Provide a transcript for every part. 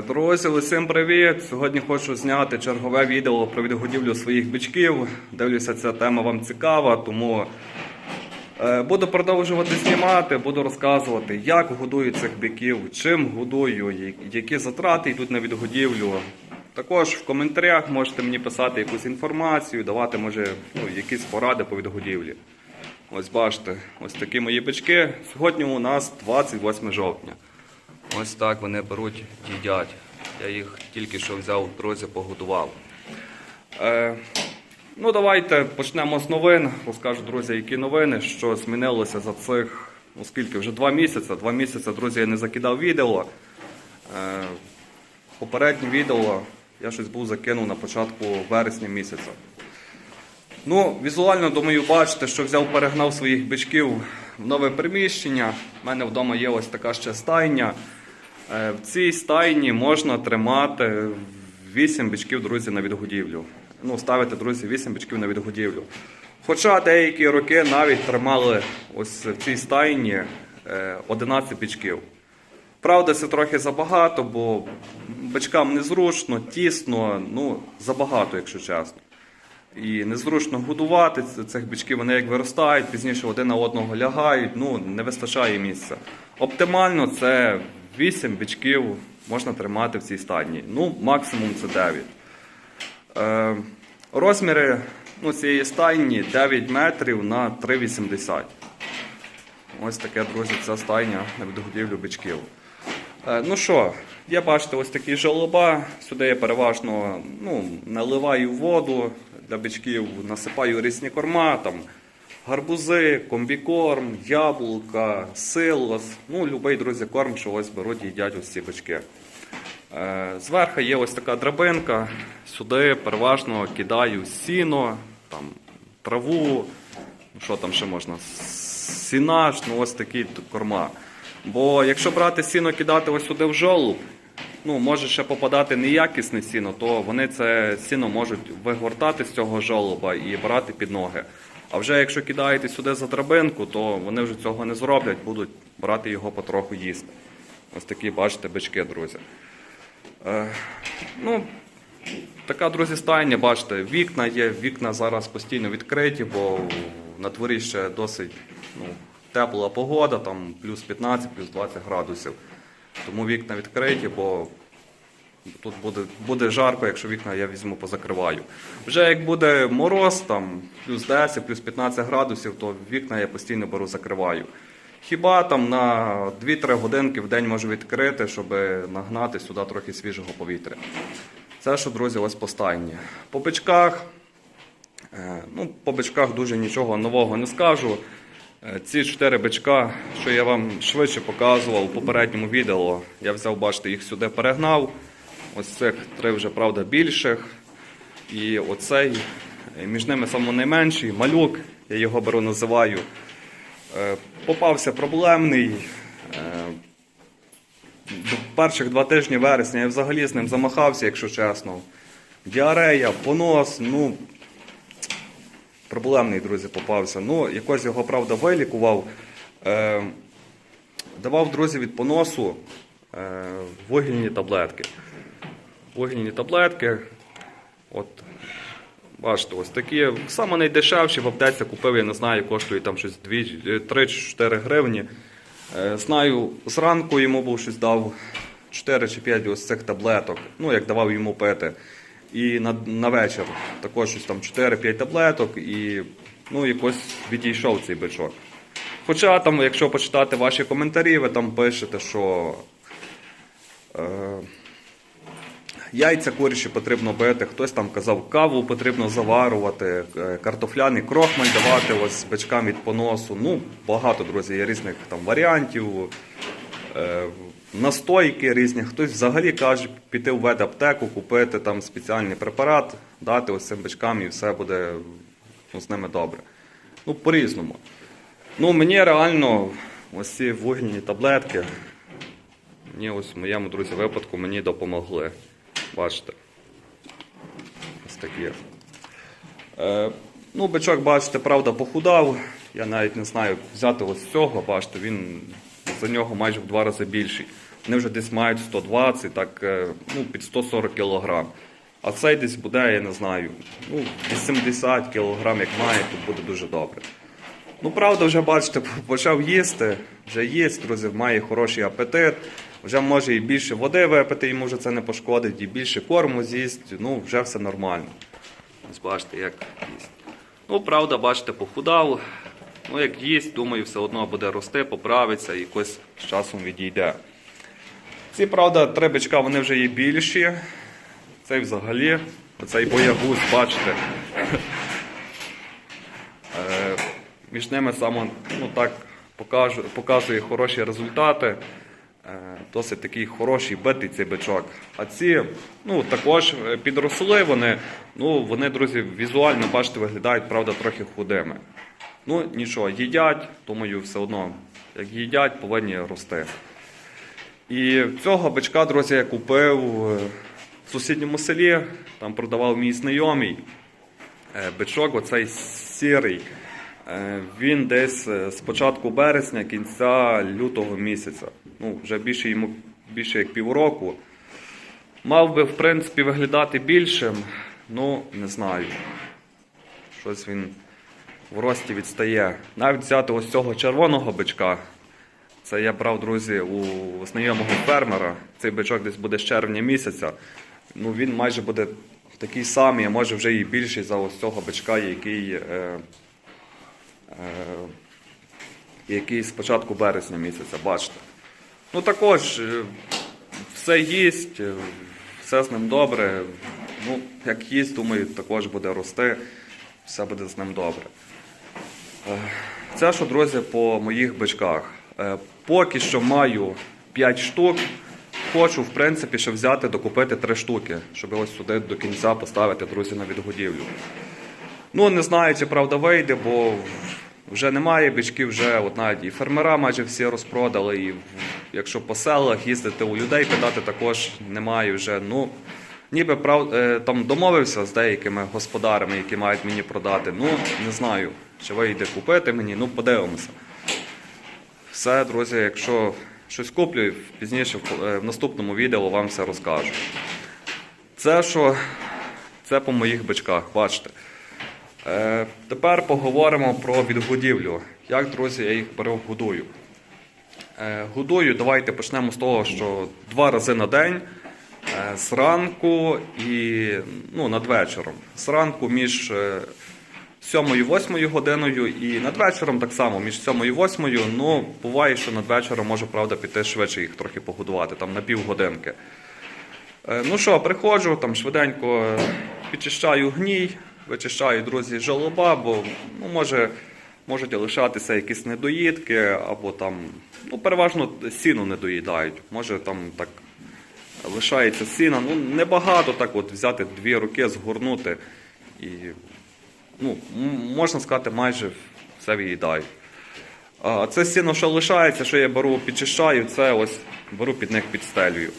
Друзі, усім привіт! Сьогодні хочу зняти чергове відео про відгодівлю своїх бичків. Дивлюся, ця тема вам цікава, тому е, буду продовжувати знімати, буду розказувати, як годую цих биків, чим годую, які затрати йдуть на відгодівлю. Також в коментарях можете мені писати якусь інформацію, давати може ну, якісь поради по відгодівлі. Ось бачите, ось такі мої бички. Сьогодні у нас 28 жовтня. Ось так вони беруть, їдять. Я їх тільки що взяв, друзі, погодував. Е, ну, давайте почнемо з новин. Розкажу, друзі, які новини, що змінилося за цих, ну скільки, вже два місяці. Два місяці, друзі, я не закидав відео. Е, попереднє відео я щось був закинув на початку вересня місяця. Ну, візуально, думаю, бачите, що взяв, перегнав своїх бичків в нове приміщення. У мене вдома є ось така ще стайня. Е, В цій стайні можна тримати 8 бичків, друзі, на відгодівлю. Ну, ставити, друзі, 8 бичків на відгодівлю. Хоча деякі роки навіть тримали ось в цій стайні е, 11 бичків. Правда, це трохи забагато, бо бичкам незручно, тісно, ну, забагато, якщо чесно. І незручно годувати цих бичків, вони як виростають, пізніше один на одного лягають, ну не вистачає місця. Оптимально це 8 бичків можна тримати в цій стадії. Ну, максимум це 9. Е, розміри ну, цієї стайні 9 метрів на 3,80. Ось таке, друзі, ця стайня на відгодівлю бичків. Е, Ну що, є, бачите, ось такі жолоба. Сюди я переважно ну, наливаю воду для бичків, насипаю різні корма, там, гарбузи, комбікорм, яблука, силос. Ну, любий, друзі, корм, що ось беруть їдять ось ці бички. Е, Зверху є ось така драбинка. Сюди переважно кидаю сіно, там, траву, ну, що там ще можна, сінаш, ну ось такі корма. Бо якщо брати сіно кидати ось сюди в жолуб, ну, може ще попадати неякісне сіно, то вони це сіно можуть вигортати з цього жолоба і брати під ноги. А вже якщо кидаєте сюди за драбинку, то вони вже цього не зроблять, будуть брати його потроху їсти. Ось такі, бачите, бички, друзі. Е, ну, така, друзі, стайня, бачите, вікна є, вікна зараз постійно відкриті, бо на дворі ще досить ну, тепла погода, там плюс 15, плюс 20 градусів. Тому вікна відкриті, бо тут буде, буде жарко, якщо вікна я візьму, позакриваю. Вже як буде мороз, там плюс 10, плюс 15 градусів, то вікна я постійно беру, закриваю. Хіба там на 2-3 годинки в день можу відкрити, щоб нагнати сюди трохи свіжого повітря. Це що, друзі, ось по стайні. По бичках, е, ну, по бичках дуже нічого нового не скажу. Е, Ці чотири бичка, що я вам швидше показував у попередньому відео, я взяв, бачите, їх сюди перегнав. Ось цих три вже, правда, більших. І оцей, між ними найменший, малюк, я його беру, називаю. Е, Попався проблемний. Е, перших два тижні вересня я взагалі з ним замахався, якщо чесно. Діарея, понос, ну. Проблемний, друзі, попався. Ну, якось його, правда, вилікував. Е, давав, друзі, від поносу вугільні таблетки. Вугільні таблетки. От, бачите, ось такі. Саме найдешевші в аптеці купив, я не знаю, коштує там щось 3-4 гривні. Е, Знаю, зранку йому був щось дав 4 чи 5 ось цих таблеток, ну як давав йому пити. І на, на вечір також щось там 4-5 таблеток, і ну, якось відійшов цей бичок. Хоча там, якщо почитати ваші коментарі, ви там пишете, що е, Яйця курячі потрібно бити, хтось там казав, каву потрібно заварувати, е, картофляний крохмаль давати ось бичкам від поносу. Ну, багато, друзі, є різних там варіантів, е, настойки різні. Хтось взагалі каже піти в ветаптеку, купити там спеціальний препарат, дати ось цим бичкам і все буде ну, з ними добре. Ну, по-різному. Ну, мені реально ось ці вугільні таблетки. Мені ось в моєму друзі випадку мені допомогли. Бачите. Ось такі. Е, ну, бичок, бачите, правда, похудав. Я навіть не знаю, взяти ось цього, бачите, він за нього майже в два рази більший. Вони вже десь мають 120, так, е, ну, під 140 кг. А цей десь буде, я не знаю, ну, 80 кг, як має, то буде дуже добре. Ну, правда, вже бачите, почав їсти, вже їсть, друзі, має хороший апетит, вже може і більше води випити, йому вже це не пошкодить, і більше корму з'їсть, ну, вже все нормально. Ось бачите, як їсть. Ну, правда, бачите, похудав. Ну, як їсть, думаю, все одно буде рости, поправиться і якось з часом відійде. Ці, правда, три бичка вони вже є більші. Цей взагалі, оцей боягуз, бачите. Е, Між ними саме ну, так показує хороші результати. Е, Досить такий хороший битий цей бичок. А ці ну, також е, підросли вони. Ну, вони, друзі, візуально, бачите, виглядають, правда, трохи худими. Ну, нічого, їдять, думаю, все одно, як їдять, повинні рости. І цього бичка, друзі, я купив е, в сусідньому селі, там продавав мій знайомий. Бичок, оцей сірий. Е, Він десь е, з початку березня, кінця лютого місяця. Ну, вже більше йому більше як півроку. Мав би, в принципі, виглядати більшим, ну не знаю. Щось він в рості відстає. Навіть взяти ось цього червоного бичка. Це я брав, друзі, у знайомого фермера. Цей бичок десь буде з червня місяця. Ну, він майже буде такий самий, а може вже і більший за ось цього бичка, який, е, який з початку березня місяця, бачите. Ну також е, все їсть, е, все з ним добре. Ну, як їсть, думаю, також буде рости, все буде з ним добре. Е, Це що, друзі, по моїх бичках. Е, Поки що маю 5 штук. Хочу, в принципі, ще взяти, докупити 3 штуки, щоб ось сюди до кінця поставити, друзі, на відгодівлю. Ну, не знаю, чи правда вийде, бо вже немає бичків, вже от навіть і фермера майже всі розпродали. І якщо по селах їздити у людей, питати також немає вже. Ну, ніби прав, е, там домовився з деякими господарями, які мають мені продати. Ну, не знаю, чи вийде купити мені, ну подивимося. Все, друзі, якщо щось куплю, пізніше в- е, в наступному відео вам все розкажу. Це що? Це по моїх бичках, бачите. Е, тепер поговоримо про відгодівлю. Як, друзі, я їх перегодую. Е, годую, давайте почнемо з того, що два рази на день. е, Зранку і ну, надвечором. Зранку між е, 7 і 8 годиною і надвечором так само, між 7 і 8. Ну, буває, що надвечором може, правда, піти швидше їх трохи погодувати, там на півгодинки. Ну що, приходжу, там швиденько підчищаю гній, вичищаю, друзі, жолоба, бо ну, може, можуть лишатися якісь недоїдки, або там, ну, переважно сіно не доїдають. Може там так лишається сіна. Ну, небагато так от взяти дві руки, згорнути і, ну, можна сказати, майже все виїдають. Це сіно, що лишається, що я беру, підчищаю, це ось беру під них підстелюю.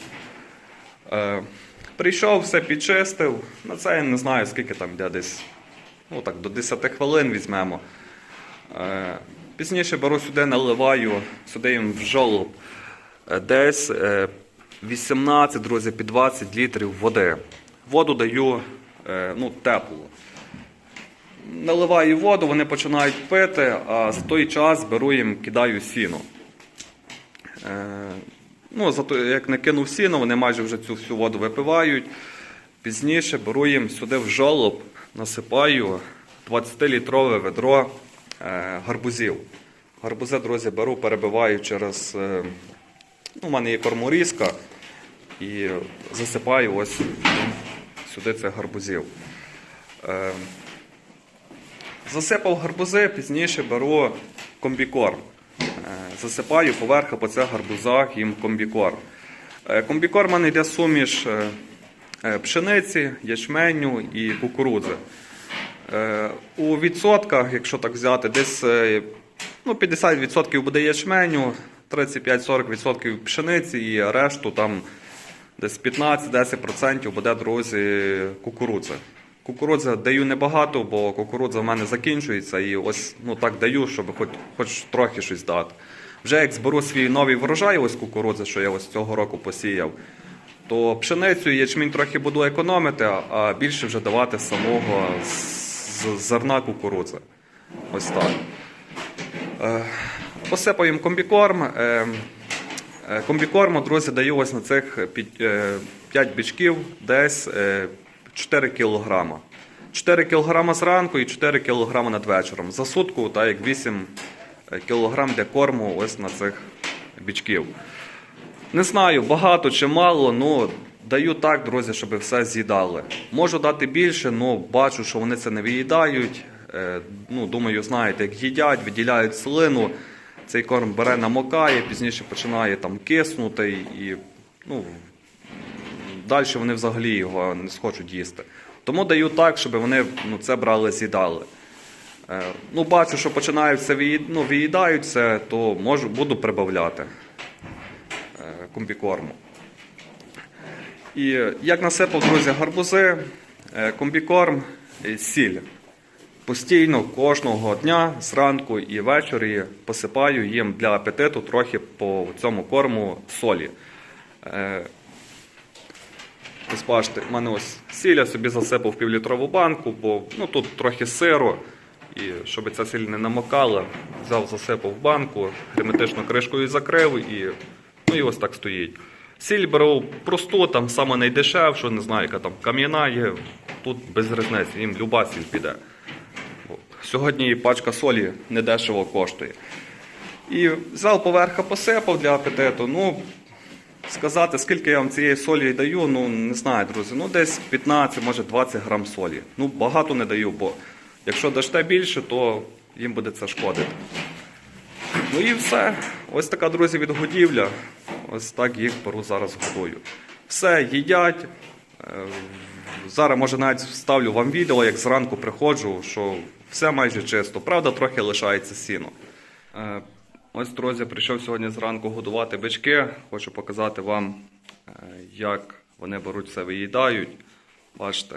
Е, прийшов, все підчистив. На це я не знаю, скільки там йде десь. Ну так, до 10 хвилин візьмемо. Е, пізніше беру сюди, наливаю, сюди їм в жолоб е, десь е, 18, друзі, під 20 літрів води. Воду даю е, ну, теплу. Наливаю воду, вони починають пити, а за той час беру їм, кидаю сіно. Ну, зато як не кинув сіно, вони майже вже цю всю воду випивають. Пізніше беру їм сюди в жолоб, насипаю 20-літрове ведро е, гарбузів. Гарбузи, друзі, беру, перебиваю через. Е, ну, у мене є корморізка. і засипаю ось сюди цих гарбузів. Е, Засипав гарбузи, пізніше беру комбікорм. Е, Засипаю поверху по цих гарбузах їм комбікорм. Е, Комбікорм в мене йде суміш е, пшениці, ячменю і кукурудзи. У відсотках, якщо так взяти, десь ну, 50% буде ячменю, 35-40% пшениці і решту там десь 15-10% буде, друзі, кукурудзи. Кукурудзи даю небагато, бо кукурудза в мене закінчується і ось ну, так даю, щоб хоч, хоч трохи щось дати. Вже як зберу свій новий врожай, ось кукурудзи, що я ось цього року посіяв, то пшеницю і ячмінь трохи буду економити, а більше вже давати самого з- зерна кукурудзи. Ось так. Е, Посипаю їм комбікорм. Е, е, Комбікорму, друзі, даю ось на цих 5 бічків десь 4 кілограма. 4 кілограма зранку і 4 кілограма над вечором. За сутку, так як 8 кілограм для корму ось на цих бічків. Не знаю, багато чи мало, ну даю так, друзі, щоб все з'їдали. Можу дати більше, але бачу, що вони це не виїдають. Е, ну, думаю, знаєте, як їдять, виділяють слину. Цей корм бере, намокає, пізніше починає там киснути і ну, далі вони взагалі його не схочуть їсти. Тому даю так, щоб вони ну, це брали, з'їдали. Е, ну, бачу, що починають це ну, виїдають це, то можу, буду прибавляти е, комбікорму. І як насипав, друзі, гарбузи, е, комбікорм, і сіль. Постійно кожного дня зранку і ввечері посипаю їм для апетиту трохи по цьому корму солі. Бачите, в мене ось сіль я собі засипав півлітрову банку, бо ну, тут трохи сиру. І щоб ця сіль не намокала, взяв, засипав в банку, герметичну кришкою закрив і, ну, і ось так стоїть. Сіль беру просту, там саме найдешевшу, не знаю, яка там кам'яна є. Тут без різниці, їм люба сіль піде. Сьогодні пачка солі недешево коштує. І взяв поверха посипав для апетиту. Ну, сказати, скільки я вам цієї солі даю, ну не знаю, друзі. Ну десь 15, може 20 грам солі. Ну багато не даю, бо якщо дасте більше, то їм буде це шкодити. Ну і все. Ось така, друзі, відгодівля. Ось так їх беру зараз годую. Все, їдять. Е, Зараз, може, навіть вставлю вам відео, як зранку приходжу, що все майже чисто. Правда, трохи лишається сіно. Ось, друзі, прийшов сьогодні зранку годувати бички. Хочу показати вам, е, як вони беруть все виїдають. Бачите,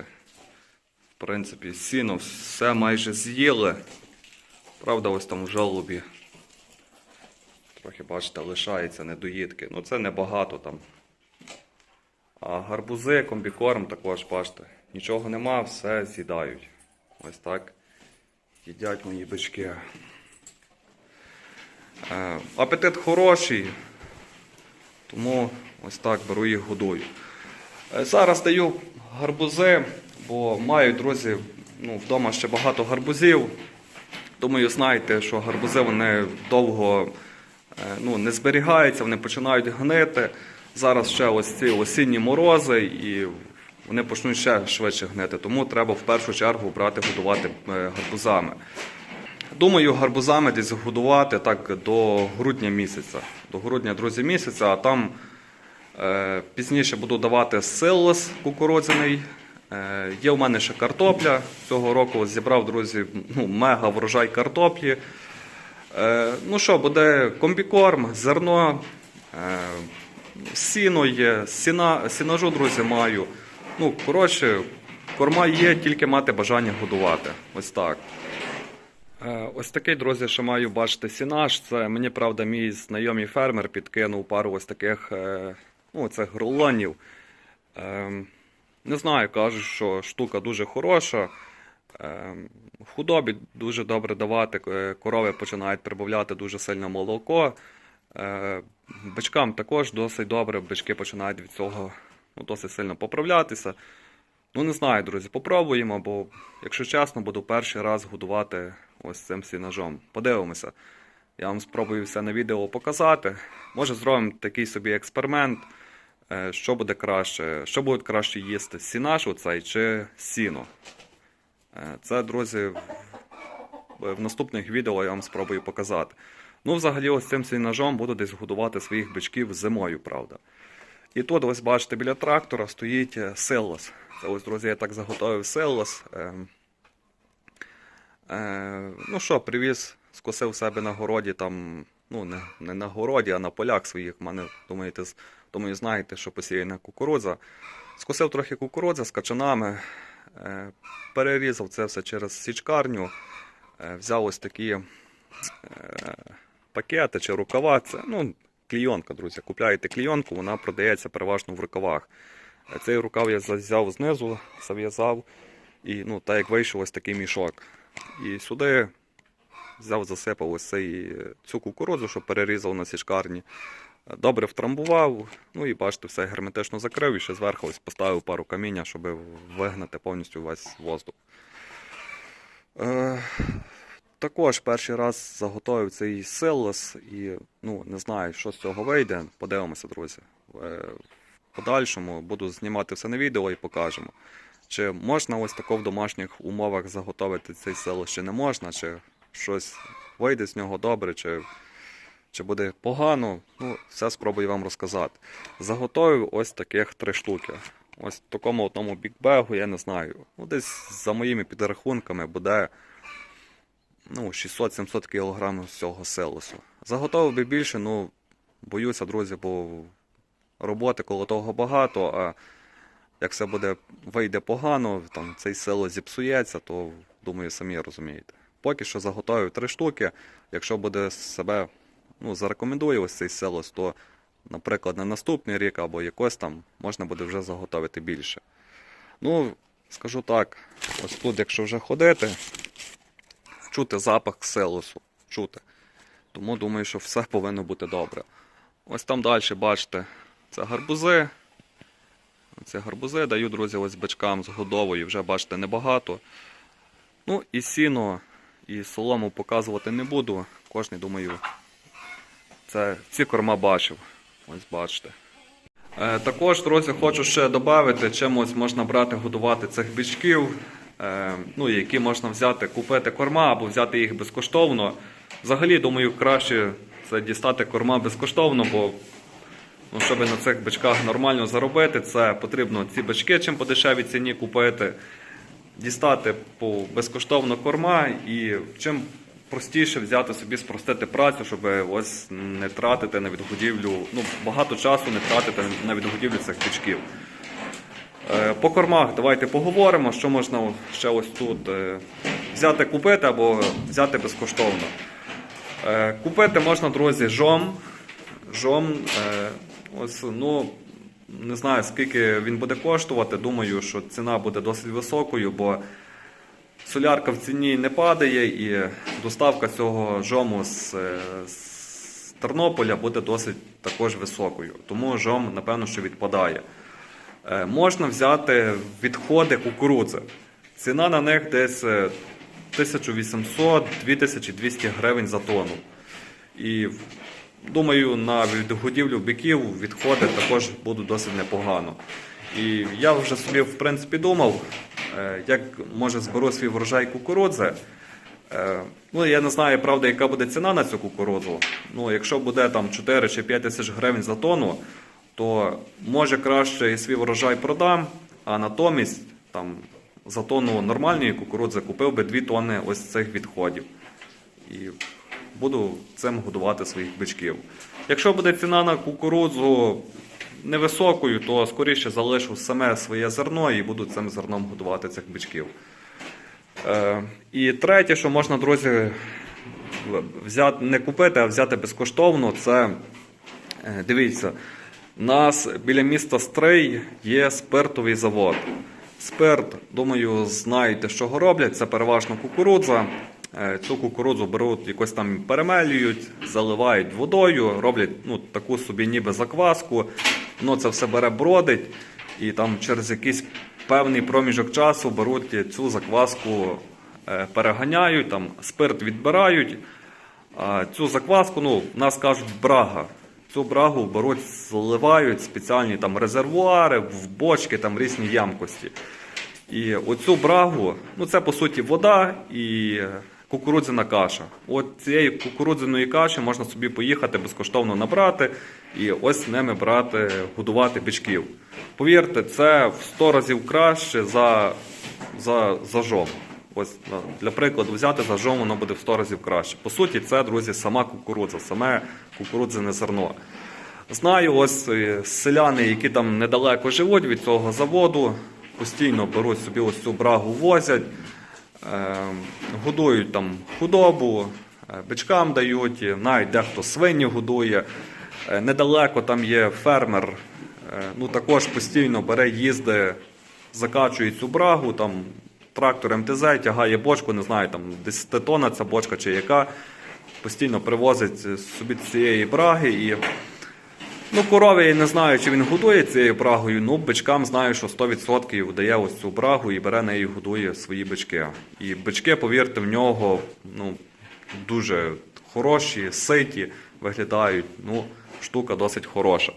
в принципі, сіно все майже з'їли. Правда, ось там в жалобі. Трохи, бачите, лишається недоїдки. Ну, це небагато там. А гарбузи, комбікорм також, бачите, нічого нема, все з'їдають. Ось так їдять мої бички. Е, Апетит хороший, тому ось так беру їх годую. Е, Зараз даю гарбузи, бо маю, друзі, ну, вдома ще багато гарбузів. Думаю, знаєте, що гарбузи вони довго е, ну, не зберігаються, вони починають гнити. Зараз ще ось ці осінні морози і вони почнуть ще швидше гнити. Тому треба в першу чергу брати годувати гарбузами. Думаю, гарбузами десь годувати так до грудня місяця. До грудня, друзі, місяця, а там е, пізніше буду давати силос кукурудзяний. Е, є в мене ще картопля. Цього року зібрав, друзі, ну, мега врожай картоплі. Е, ну що, буде комбікорм, зерно, е, сіно є, сіна, сінажу, друзі, маю. Ну, коротше, корма є, тільки мати бажання годувати. Ось так. Е, Ось такий, друзі, що маю бачити сінаж. Це мені, правда, мій знайомий фермер підкинув пару ось таких е, ну, цих. Ем, Не знаю, кажуть, що штука дуже хороша. Ем, В худобі дуже добре давати, е, корови починають прибавляти дуже сильно молоко. Бичкам також досить добре, бички починають від цього ну, досить сильно поправлятися. Ну, не знаю, друзі, попробуємо, бо, якщо чесно, буду перший раз годувати ось цим сінажом. Подивимося. Я вам спробую все на відео показати. Може, зробимо такий собі експеримент. е, що буде краще, що буде краще їсти, сінаш оцей чи сіно. Е, Це, друзі, в- наступних відео я вам спробую показати. Ну, взагалі, ось цим ножом буду десь годувати своїх бичків зимою, правда. І тут, ось бачите, біля трактора стоїть е, силос. Це ось, друзі, я так заготовив силос. Е, ну що, привіз, скосив себе на городі там, ну, не, не на городі, а на полях своїх. Мене, думаєте, з- думаю, знаєте, що посіяна кукурудза. Скосив трохи кукурудзи з качанами, е, перерізав це все через січкарню, е, взяв ось такі е, пакети чи рукава. Це, ну, клійонка, друзі. Купляєте клійонку, вона продається переважно в рукавах. Е, Цей рукав я взяв знизу, зав'язав, і ну, так як вийшов ось такий мішок. І сюди взяв, засипав ось цей, е, цю кукурудзу, що перерізав на сішкарні. Добре втрамбував, ну і бачите, все герметично закрив і ще зверху ось поставив пару каміння, щоб вигнати повністю весь воздух. Е, також перший раз заготовив цей силос і ну, не знаю, що з цього вийде. Подивимося, друзі. Е, в подальшому буду знімати все на відео і покажемо. Чи можна ось тако в домашніх умовах заготовити цей силос, чи не можна, чи щось вийде з нього добре, чи, чи буде погано. Ну, все спробую вам розказати. Заготовив ось таких три штуки. Ось в такому одному бікбегу, я не знаю. Ну, десь за моїми підрахунками буде ну, 600-700 кг з цього силосу. Заготовив би більше, ну, боюся, друзі, бо роботи коло того багато, а як все буде вийде погано, там цей силос зіпсується, то думаю, самі розумієте. Поки що заготовив три штуки. Якщо буде себе ну, зарекомендує ось цей силос, то, наприклад, на наступний рік або якось там можна буде вже заготовити більше. Ну, скажу так, ось тут, якщо вже ходити, чути запах силосу. Чути. Тому думаю, що все повинно бути добре. Ось там далі, бачите, це гарбузи. Це гарбузи даю, друзі, ось бичкам з годовою, вже бачите, небагато. Ну і сіно, і солому показувати не буду. Кожний, думаю, це ці корма бачив. Ось бачите. Е, також, друзі, хочу ще додати, чимось можна брати, годувати цих бичків, е, ну, які можна взяти, купити корма або взяти їх безкоштовно. Взагалі, думаю, краще це дістати корма безкоштовно, бо ну, щоб на цих бичках нормально заробити, це потрібно ці бички чим по дешевій ціні купити, дістати по безкоштовно корма і чим простіше взяти собі спростити працю, щоб ось не тратити на відгодівлю, ну багато часу не тратити на відгодівлю цих бичків. Е, По кормах давайте поговоримо, що можна ще ось тут е, взяти купити або взяти безкоштовно. Е, Купити можна, друзі, жом. Жом, ось, ну, не знаю, скільки він буде коштувати. Думаю, що ціна буде досить високою, бо солярка в ціні не падає і доставка цього жому з, е, з Тернополя буде досить також високою. Тому жом, напевно, що відпадає. Е, Можна взяти відходи кукурудзи. Ціна на них десь е, 1800-2200 гривень за тонну. І думаю, на відгодівлю биків відходи також будуть досить непогано. І я вже собі в принципі думав, е, як може зберу свій врожай кукурудзи. Е, Ну, я не знаю, правда, яка буде ціна на цю кукурудзу. Ну, якщо буде там 4 чи 5 тисяч гривень за тонну, то може краще і свій врожай продам, а натомість там за тонну нормальної кукурудзи купив би 2 тонни ось цих відходів. І буду цим годувати своїх бичків. Якщо буде ціна на кукурудзу невисокою, то скоріше залишу саме своє зерно і буду цим зерном годувати цих бичків. Е, і третє, що можна, друзі, взяти, не купити, а взяти безкоштовно, це е, дивіться, у нас біля міста Стрий є спиртовий завод. Спирт, думаю, знаєте, що роблять. Це переважно кукурудза. Е, Цю кукурудзу беруть, якось там перемелюють, заливають водою, роблять ну, таку собі ніби закваску. Ну, це все бере бродить, і там через якийсь певний проміжок часу беруть цю закваску, е, переганяють, там спирт відбирають. А цю закваску, ну, нас кажуть брага. цю брагу беруть, зливають спеціальні там резервуари, в бочки, там різні ямкості. І оцю брагу, ну це по суті вода і кукурудзяна каша. От цієї кукурудзяної каші можна собі поїхати безкоштовно набрати і ось ними брати, годувати бичків. Повірте, це в 100 разів краще за, за, за жом. Ось для прикладу взяти за жом, воно буде в 100 разів краще. По суті, це, друзі, сама кукурудза, саме кукурудзяне зерно. Знаю, ось е, селяни, які там недалеко живуть від цього заводу, постійно беруть собі ось цю брагу, возять, годують там худобу, е, бичкам дають, навіть дехто свині годує. Е, Недалеко там є фермер, е, ну також постійно бере, їзди, закачує цю брагу, там трактор МТЗ тягає бочку, не знаю, там 10 тонна ця бочка чи яка, постійно привозить собі цієї браги і. Ну, корові я не знаю, чи він годує цією брагою. Ну, бичкам знаю, що 100% дає ось цю брагу і бере нею годує свої бички. І бички, повірте, в нього ну, дуже хороші, ситі виглядають. Ну, штука досить хороша.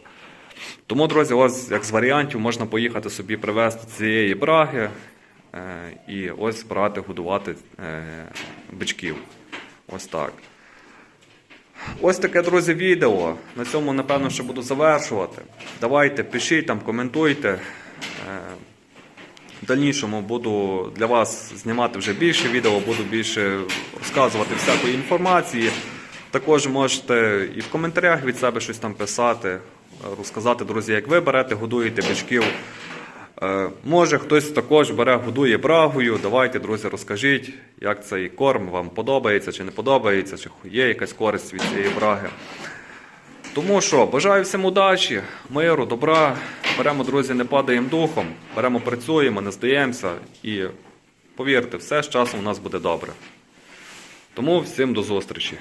Тому, друзі, ось як з варіантів можна поїхати собі привезти цієї браги е, і ось брати, годувати е, бичків. Ось так. Ось таке, друзі, відео. На цьому, напевно, що буду завершувати. Давайте, пишіть там, коментуйте. Е, В дальнішому буду для вас знімати вже більше відео, буду більше розказувати всякої інформації. Також можете і в коментарях від себе щось там писати, розказати, друзі, як ви берете, годуєте бичків. Е, Може хтось також бере, годує брагою. Давайте, друзі, розкажіть, як цей корм вам подобається чи не подобається, чи є якась користь від цієї браги. Тому що бажаю всім удачі, миру, добра. Беремо, друзі, не падаємо духом, беремо, працюємо, не здаємося і повірте, все з часом у нас буде добре. Тому всім до зустрічі.